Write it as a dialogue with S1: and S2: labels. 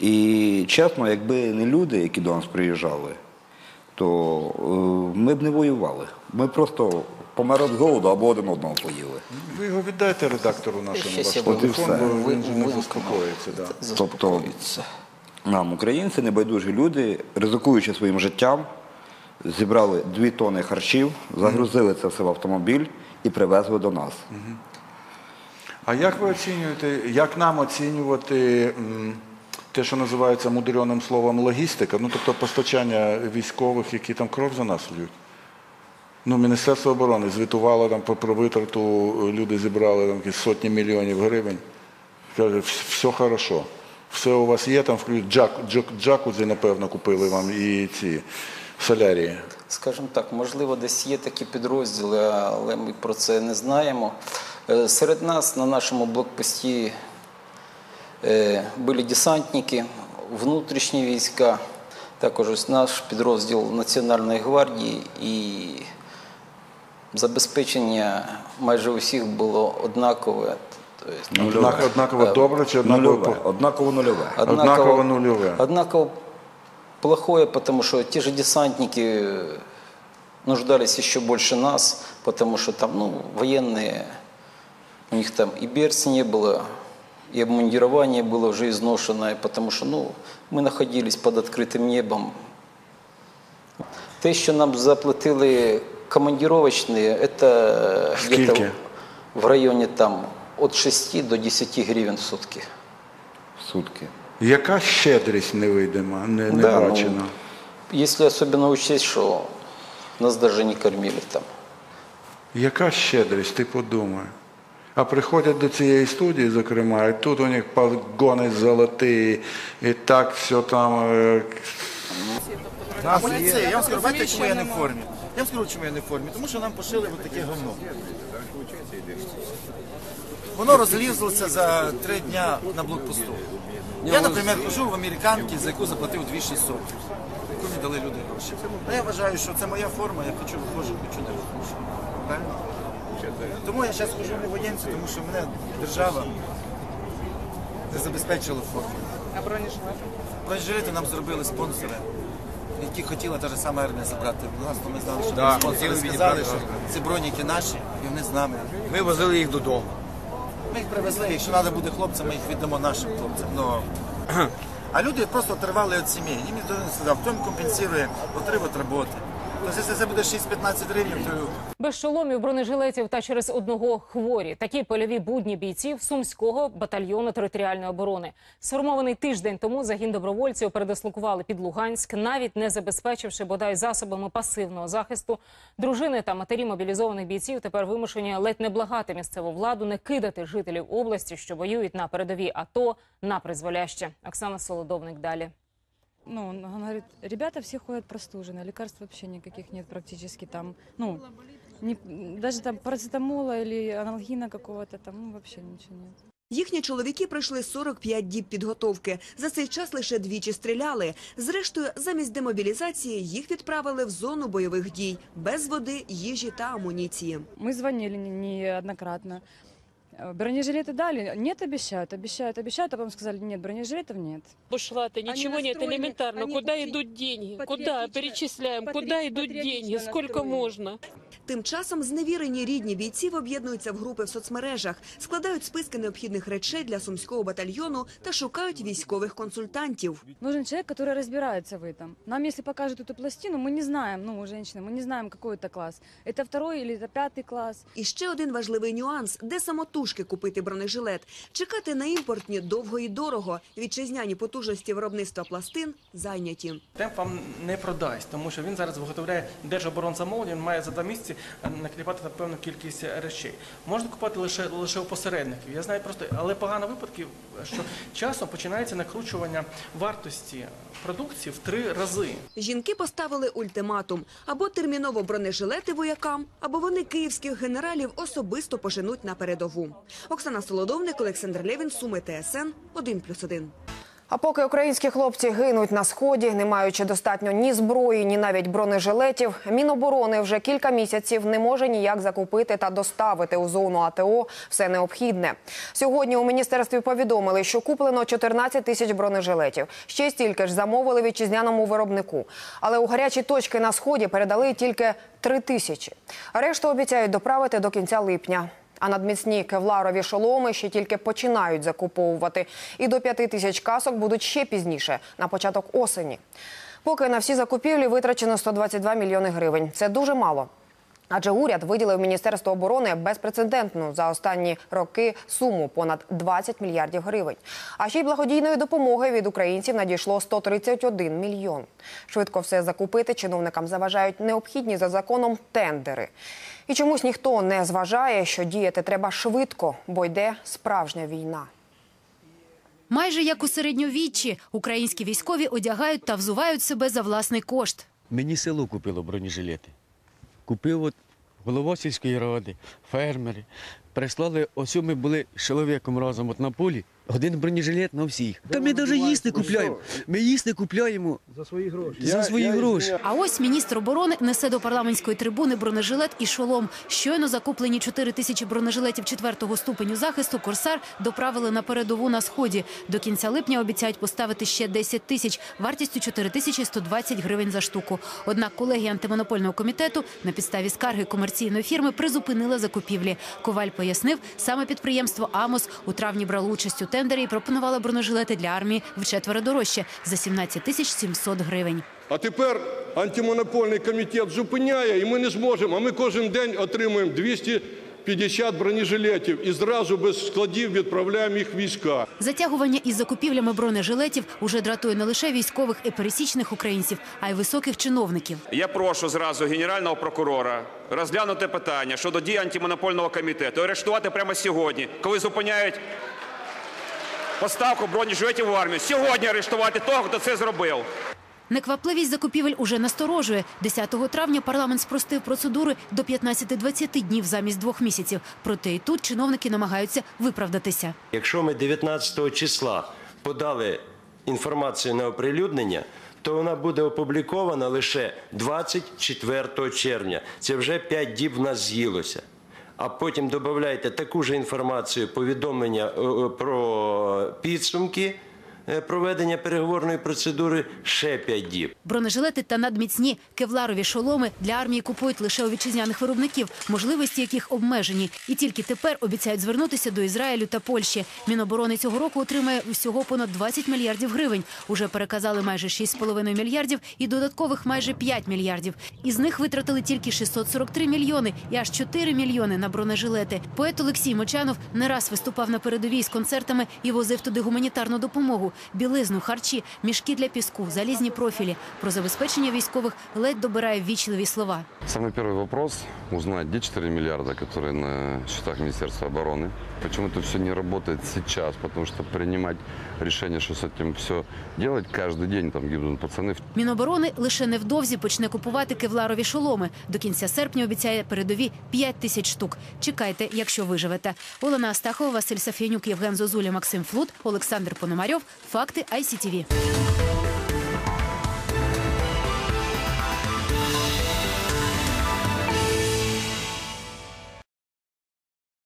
S1: І чесно, якби не люди, які до нас приїжджали, то е, ми б не воювали. Ми просто померли з голоду або один одного поїли.
S2: Ви його віддайте редактору нашому ваш телефон, бо він же не заспокоїться. Да.
S1: Тобто нам, українці, небайдужі люди, ризикуючи своїм життям, зібрали дві тони харчів, загрузили це все в автомобіль і привезли до нас.
S2: А як ви оцінюєте, як нам оцінювати те, що називається мудреним словом логістика, ну тобто постачання військових, які там кров за нас льють? Ну, Міністерство оборони звітувало там про- витрату, люди зібрали там сотні мільйонів гривень. Каже, все хорошо. Все у вас є, там включ джак, джак, джакузі, напевно, купили вам і ці солярії.
S3: Скажімо так, можливо, десь є такі підрозділи, але ми про це не знаємо. Е, Серед нас на нашому блокпості е, були десантники, внутрішні війська, також ось наш підрозділ Національної гвардії і забезпечення майже усіх було однакове. Тобто,
S2: однаково добре чи однаково
S1: Нульове, однаково нульове.
S2: Однаково нулевое.
S3: Однаково плохое, потому что те же десантники э, нуждались еще больше нас, потому что там, ну, военные, у них там и берц не было, и обмундирование было уже изношенное, потому что, ну, мы находились под открытым небом. Те, що нам заплатили командировочные, это
S2: Скільки?
S3: где-то в районе там от 6 до 10 гривен в сутки.
S1: в сутки.
S2: Яка щедрість невидима, не, не
S3: Да, ну,
S2: бачена?
S3: Если особенно учесть, что нас даже не кормили там.
S2: Яка щедрість, ти подумай. А приходять до цієї студії, зокрема, і тут у них погони золоті, і так все там. е,
S4: я вам скажу, бачите, чому я не в формі? Я вам скажу, чому я не в формі. Тому що нам пошили ось таке говно. Воно розлізлося за три дня на блокпосту. Я, наприклад, хожу в американки, за яку заплатив 2600, яку мені дали люди гроші. А я вважаю, що це моя форма, я хочу виходжу, хочу не виходжу. Правильно? Тому я зараз хожу не воєнці, тому що мене держава не забезпечила форму.
S5: А бронежилети?
S4: Бронежилети нам зробили спонсори, які хотіла та ж сама армія забрати в нас, то ми знали, що
S6: Да,
S4: спонсори
S6: хотіли
S4: сказали,
S6: відібрати
S4: що ці броніки наші, і вони з нами.
S6: Ми возили їх додому.
S4: Ми їх привезли, якщо треба буде хлопцям, ми їх віддамо нашим хлопцям. Ну, а люди просто отривали від сімей. Їм ніхто не сказав, хто їм компенсує отрив від роботи. Тобто, якщо це буде 6-15 гривень, то
S5: Без шоломів, бронежилетів та через одного хворі. Такі польові будні бійців Сумського батальйону територіальної оборони. Сформований тиждень тому загін добровольців передислокували під Луганськ, навіть не забезпечивши бодай засобами пасивного захисту. Дружини та матері мобілізованих бійців тепер вимушені ледь не благати місцеву владу, не кидати жителів області, що воюють на передовій АТО, на призволяще. Оксана Солодовник далі.
S7: Ну, он говорит, ребята все ходят простужены, лекарств вообще никаких нет практически там, ну, не, даже там парацетамола или аналгина какого-то там, ну, вообще ничего нет.
S8: Їхні чоловіки пройшли 45 діб підготовки. За цей час лише двічі стріляли. Зрештою, замість демобілізації їх відправили в зону бойових дій без води, їжі та амуніції.
S7: Мы звонили не- неоднократно. Э, Бронежилеты дали? Нет, обещают, обещают, обещают, а потом сказали, нет, бронежилетов нет.
S9: Бушлаты, ничего нет,
S7: настроены,
S9: элементарно.
S7: они
S9: Куда
S7: патри-
S9: идут деньги? Куда
S7: патриотично-
S9: перечисляем?
S7: патри-
S9: Куда идут
S7: патриотично
S9: деньги? Сколько
S7: настроены.
S9: можно?
S8: Тим часом зневірені рідні бійців об'єднуються в групи в соцмережах, складають списки необхідних речей для сумського батальйону та шукають військових консультантів.
S7: Нужен человек, который разбирается в этом. Нам, если покажут эту пластину, мы не знаем, ну, женщины, мы не знаем, какой это класс. Это второй или это пятый класс.
S8: І ще один важливий нюанс: де самотужки купити бронежилет. Чекати на імпортні довго і дорого. Вітчизняні потужності виробництва пластин зайняті.
S10: Темп вам не продасть, тому що він зараз виготовляє держоборонзамовлення, він має за два місяці е, накліпати на певну кількість речей. Можна купувати лише лише у посередників. Я знаю просто, але погано випадки, що часом починається накручування вартості продукції в три рази.
S8: Жінки поставили ультиматум або терміново бронежилети воякам, або вони київських генералів особисто поженуть на передову. Оксана Солодовник, Олександр Левін, Суми, ТСН 1+,1.
S6: А поки українські хлопці гинуть на сході, не маючи достатньо ні зброї, ні навіть бронежилетів, Міноборони вже кілька місяців не може ніяк закупити та доставити у зону АТО все необхідне. Сьогодні у міністерстві повідомили, що куплено 14 тисяч бронежилетів. Ще стільки ж замовили вітчизняному виробнику. Але у гарячі точки на сході передали тільки 3 тисячі. Решту обіцяють доправити до кінця липня. А надміцні кевларові шоломи ще тільки починають закуповувати. І до п'яти тисяч касок будуть ще пізніше, на початок осені. Поки на всі закупівлі витрачено 122 мільйони гривень. Це дуже мало. Адже уряд виділив Міністерству оборони безпрецедентну за останні роки суму понад 20 мільярдів гривень. А ще й благодійної допомоги від українців надійшло 131 мільйон. Швидко все закупити чиновникам заважають необхідні за законом тендери. І чомусь ніхто не зважає, що діяти треба швидко, бо йде справжня війна.
S9: Майже як у середньовіччі, українські військові одягають та взувають себе за власний кошт.
S11: Мені село купило бронежилети. Купив от голова сільської ради, фермери. Прислали, ось ми були з чоловіком разом от на полі. Один бронежилет на всіх. Та ми навіть їсти купляємо. Ми їсти купляємо за свої гроші. За свої гроші.
S9: А ось міністр оборони несе до парламентської трибуни бронежилет і шолом. Щойно закуплені 4 тисячі бронежилетів четвертого ступеню захисту «Корсар» доправили на передову на сході. До кінця липня обіцяють поставити ще 10 тисяч, вартістю 4 тисячі 120 гривень за штуку. Однак колегія антимонопольного комітету на підставі скарги комерційної фірми призупинила закупівлі. Коваль пояснив, саме підприємство «Амос» у травні брало участь у тендері і пропонувало бронежилети для армії вчетверо дорожче – за 17 тисяч 700 гривень.
S12: А тепер антимонопольний комітет зупиняє, і ми не зможемо. А ми кожен день отримуємо 250 бронежилетів і зразу без складів відправляємо їх війська.
S9: Затягування із закупівлями бронежилетів уже дратує не лише військових і пересічних українців, а й високих чиновників.
S13: Я прошу зразу генерального прокурора розглянути питання щодо дій антимонопольного комітету, арештувати прямо сьогодні, коли зупиняють поставку бронежилетів в армію. Сьогодні арештувати того, хто це зробив.
S9: Неквапливість закупівель уже насторожує. 10 травня парламент спростив процедури до 15-20 днів замість двох місяців. Проте і тут чиновники намагаються виправдатися.
S14: Якщо ми 19 числа подали інформацію на оприлюднення, то вона буде опублікована лише 24 червня. Це вже 5 діб в нас з'їлося. А потім додайте таку ж інформацію, повідомлення е, е, про підсумки проведення переговорної процедури ще 5 діб.
S9: Бронежилети та надміцні кевларові шоломи для армії купують лише у вітчизняних виробників, можливості яких обмежені. І тільки тепер обіцяють звернутися до Ізраїлю та Польщі. Міноборони цього року отримає всього понад 20 мільярдів гривень. Уже переказали майже 6,5 мільярдів і додаткових майже 5 мільярдів. Із них витратили тільки 643 мільйони і аж 4 мільйони на бронежилети. Поет Олексій Мочанов не раз виступав на передовій з концертами і возив туди гуманітарну допомогу, білизну, харчі, мішки для піску, залізні профілі. Про забезпечення військових ледь добирає ввічливі слова.
S15: Самый первый вопрос – узнать, где 4 миллиарда, которые на счетах Министерства обороны. Почему это все не работает сейчас? Потому что принимать решение, что с этим все делать, каждый день там гибнут пацаны.
S9: Міноборони лише невдовзі почне купувати кевларові шоломи. До кінця серпня обіцяє передові 5 тисяч штук. Чекайте, якщо виживете. Олена Астахова, Василь Сафянюк, Євген Зозуля, Максим Флут, Олександр Пономарьов. Факти ICTV.